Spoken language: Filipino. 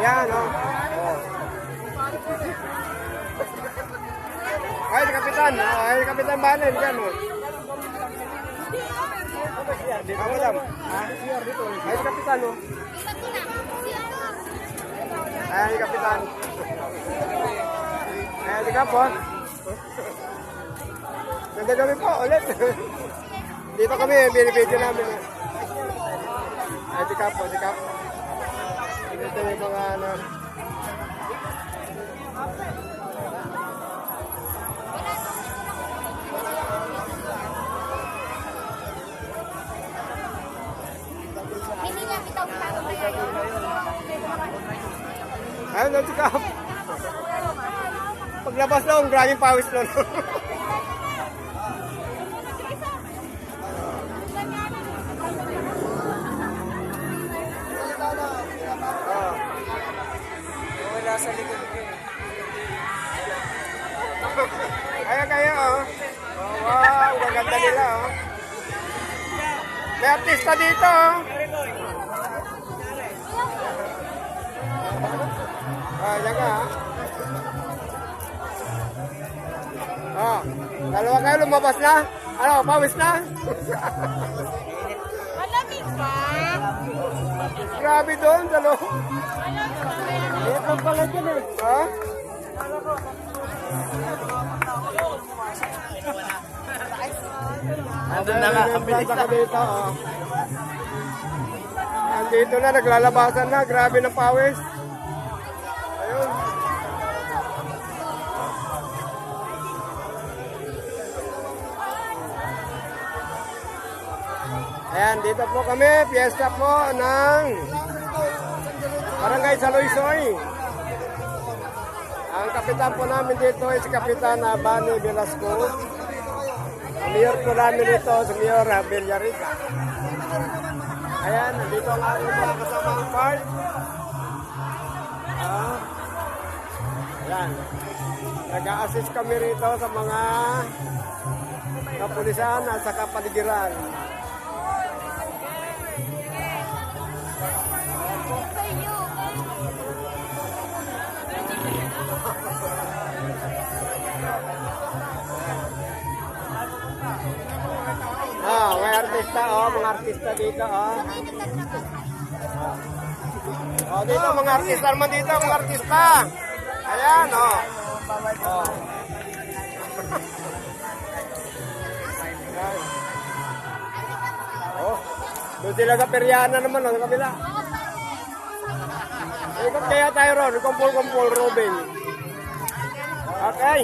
Yan, oh. oh. Ay, si Kapitan. Oh, ay, si Kapitan Banen. Yan, oh. Ah, madam. Ay, Kapitan, oh. Ay, Kapitan. Ay, si Kapon. Ganda kami po, ulit. Dito kami, binibidyo namin. eh. Si Kapo, si Kapo. Ito yung mga ano. Ayun, si Kapo. Paglabas lang, grabing pawis lang. Kaya kaya oh. Oh, wow, ang ganda nila oh. May artista dito oh. Ah, yan ka ah. Oh, dalawa kayo lumabas na. Ano, pawis na? Malamig ba? Grabe doon, dalawa. Ito pala dyan eh. Ha? Andun na nga, ang bilis Nasa ka dito, oh. Andito na, naglalabasan na. Grabe ng pawis. Ayun. Ayan, dito po kami. Fiesta po ng Barangay Saloysoy. Ang kapitan po namin dito ay si Kapitan Abani Velasco. Mayor po namin dito, si Mayor ah, Villarica. Ayan, nandito ang aking mga kasamang part. Ah, ayan. Nag-a-assist kami rito sa mga kapulisan at sa kapaligiran. Ah, artista, oh, mga artista dito, oh. Oh, dito mga artista naman dito, mga artista. Ayan, oh. Oh. Oh. Doon sila sa naman, oh, sa kabila. Ikot kaya tayo ron, kumpul-kumpul, Robin. Okay.